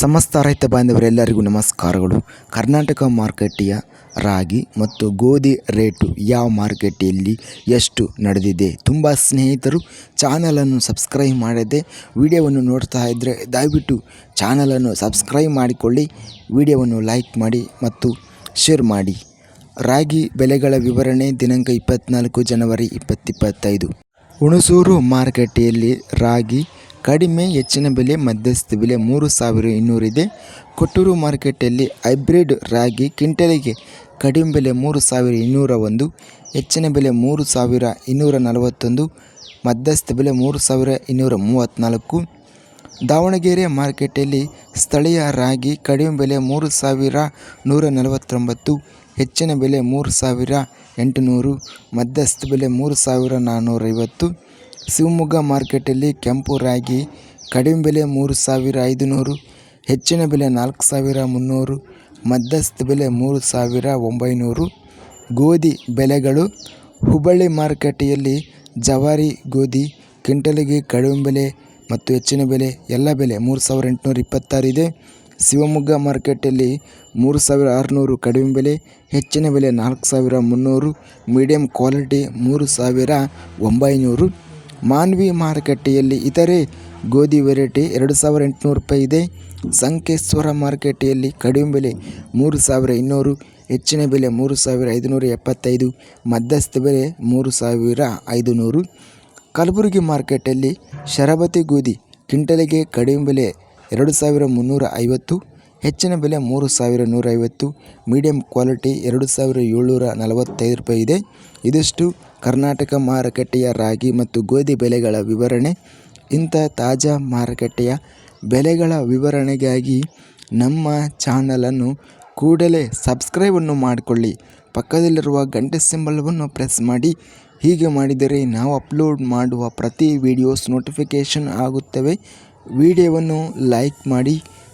ಸಮಸ್ತ ರೈತ ಬಾಂಧವರೆಲ್ಲರಿಗೂ ನಮಸ್ಕಾರಗಳು. ಕರ್ನಾಟಕ ಮಾರುಕಟ್ಟೆಯ ರಾಗಿ ಮತ್ತು ಗೋಧಿ ರೇಟು ಯಾವ ಮಾರುಕಟ್ಟೆಯಲ್ಲಿ ಎಷ್ಟು ನಡೆದಿದೆ ತುಂಬ ಸ್ನೇಹಿತರು ಚಾನಲನ್ನು ಸಬ್ಸ್ಕ್ರೈಬ್ ಮಾಡದೆ ವಿಡಿಯೋವನ್ನು ನೋಡ್ತಾ ಇದ್ದರೆ ದಯವಿಟ್ಟು ಚಾನಲನ್ನು ಸಬ್ಸ್ಕ್ರೈಬ್ ಮಾಡಿಕೊಳ್ಳಿ, ವಿಡಿಯೋವನ್ನು ಲೈಕ್ ಮಾಡಿ ಮತ್ತು ಶೇರ್ ಮಾಡಿ. ರಾಗಿ ಬೆಲೆಗಳ ವಿವರಣೆ ದಿನಾಂಕ ಇಪ್ಪತ್ತ್ನಾಲ್ಕು ಜನವರಿ ಇಪ್ಪತ್ತಿಪ್ಪತ್ತೈದು ಹುಣಸೂರು ಮಾರುಕಟ್ಟೆಯಲ್ಲಿ ರಾಗಿ ಕಡಿಮೆ ಹೆಚ್ಚಿನ ಬೆಲೆ ಮಧ್ಯಸ್ಥ ಬೆಲೆ ಮೂರು ಸಾವಿರ ಇನ್ನೂರಿದೆ ಕೊಟ್ಟೂರು ಮಾರ್ಕೆಟಲ್ಲಿ ಹೈಬ್ರಿಡ್ ರಾಗಿ ಕ್ವಿಂಟಲಿಗೆ ಕಡಿಮೆ ಬೆಲೆ ಮೂರು ಸಾವಿರ ಇನ್ನೂರ ಒಂದು, ಹೆಚ್ಚಿನ ಬೆಲೆ ಮೂರು ಸಾವಿರ ಇನ್ನೂರ ನಲವತ್ತೊಂದು, ಮಧ್ಯಸ್ಥ ಬೆಲೆ ಮೂರು ಸಾವಿರ ಇನ್ನೂರ ಮೂವತ್ತ್ನಾಲ್ಕು. ದಾವಣಗೆರೆ ಮಾರ್ಕೆಟಲ್ಲಿ ಸ್ಥಳೀಯ ರಾಗಿ ಕಡಿಮೆ ಬೆಲೆ ಮೂರು ಸಾವಿರ ನೂರ ನಲವತ್ತೊಂಬತ್ತು, ಹೆಚ್ಚಿನ ಬೆಲೆ ಮೂರು ಸಾವಿರ ಎಂಟುನೂರು, ಮಧ್ಯಸ್ಥ ಬೆಲೆ ಮೂರು ಸಾವಿರ ನಾನ್ನೂರೈವತ್ತು. ಶಿವಮೊಗ್ಗ ಮಾರ್ಕೆಟಲ್ಲಿ ಕೆಂಪು ರಾಗಿ, ಕಡಿಮೆ ಬೆಲೆ ಮೂರು ಸಾವಿರ ಐದುನೂರು, ಹೆಚ್ಚಿನ ಬೆಲೆ ನಾಲ್ಕು ಸಾವಿರ ಮುನ್ನೂರು, ಮಧ್ಯಸ್ಥ ಬೆಲೆ ಮೂರು ಸಾವಿರ ಒಂಬೈನೂರು. ಗೋಧಿ ಬೆಲೆಗಳು, ಹುಬ್ಬಳ್ಳಿ ಮಾರುಕಟ್ಟೆಯಲ್ಲಿ ಜವಾರಿ, ಗೋಧಿ, ಕ್ವಿಂಟಲಿಗೆ ಕಡಿಮೆ ಬೆಲೆ ಮತ್ತು ಹೆಚ್ಚಿನ ಬೆಲೆ, ಎಲ್ಲ ಬೆಲೆ ಮೂರು ಸಾವಿರ ಎಂಟುನೂರ ಇಪ್ಪತ್ತಾರು ಇದೆ. ಶಿವಮೊಗ್ಗ ಮಾರ್ಕೆಟಲ್ಲಿ ಮೂರು ಸಾವಿರ ಆರುನೂರು ಕಡಿಮೆ ಬೆಲೆ, ಹೆಚ್ಚಿನ ಬೆಲೆ ನಾಲ್ಕು ಸಾವಿರ ಮುನ್ನೂರು ಮೀಡಿಯಮ್ ಕ್ವಾಲಿಟಿ ಮೂರು ಸಾವಿರ ಒಂಬೈನೂರು. ಮಾನ್ವಿ ಮಾರುಕಟ್ಟೆಯಲ್ಲಿ ಇತರೆ ಗೋಧಿ ವೆರೈಟಿ ಎರಡು ಸಾವಿರ ಎಂಟುನೂರು ರೂಪಾಯಿ ಇದೆ. ಸಂಕೇಶ್ವರ ಮಾರುಕಟ್ಟೆಯಲ್ಲಿ ಕಡಿಮೆ ಬೆಲೆ ಮೂರು ಸಾವಿರ ಇನ್ನೂರು, ಹೆಚ್ಚಿನ ಬೆಲೆ ಮೂರು ಸಾವಿರ ಐದುನೂರ ಎಪ್ಪತ್ತೈದು, ಮಧ್ಯಸ್ಥ ಬೆಲೆ ಮೂರು ಸಾವಿರ ಐದುನೂರು. ಕಲಬುರಗಿ ಮಾರ್ಕೆಟಲ್ಲಿ ಶರಬತಿ ಗೋಧಿ ಕ್ವಿಂಟಲಿಗೆ ಕಡಿಮೆ ಬೆಲೆ ಎರಡು ಸಾವಿರ ಮುನ್ನೂರ ಐವತ್ತು ಹೆಚ್ಚಿನ ಬೆಲೆ ಮೂರು ಸಾವಿರ ನೂರೈವತ್ತು ಮೀಡಿಯಮ್ ಕ್ವಾಲಿಟಿ ಎರಡು ಸಾವಿರ ಏಳ್ನೂರ ನಲವತ್ತೈದು ರೂಪಾಯಿ ಇದೆ. ಇದಿಷ್ಟು ಕರ್ನಾಟಕ ಮಾರುಕಟ್ಟೆಯ ರಾಗಿ ಮತ್ತು ಗೋಧಿ ಬೆಲೆಗಳ ವಿವರಣೆ. ಇಂಥ ತಾಜಾ ಮಾರುಕಟ್ಟೆಯ ಬೆಲೆಗಳ ವಿವರಣೆಗಾಗಿ ನಮ್ಮ ಚಾನಲನ್ನು ಕೂಡಲೇ ಸಬ್ಸ್ಕ್ರೈಬನ್ನು ಮಾಡಿಕೊಳ್ಳಿ. ಪಕ್ಕದಲ್ಲಿರುವ ಗಂಟೆ ಸಿಂಬಲವನ್ನು ಪ್ರೆಸ್ ಮಾಡಿ. ಹೀಗೆ ಮಾಡಿದರೆ ನಾವು ಅಪ್ಲೋಡ್ ಮಾಡುವ ಪ್ರತಿ ವಿಡಿಯೋಸ್ ನೋಟಿಫಿಕೇಷನ್ ಆಗುತ್ತವೆ. ವಿಡಿಯೋವನ್ನು ಲೈಕ್ ಮಾಡಿ.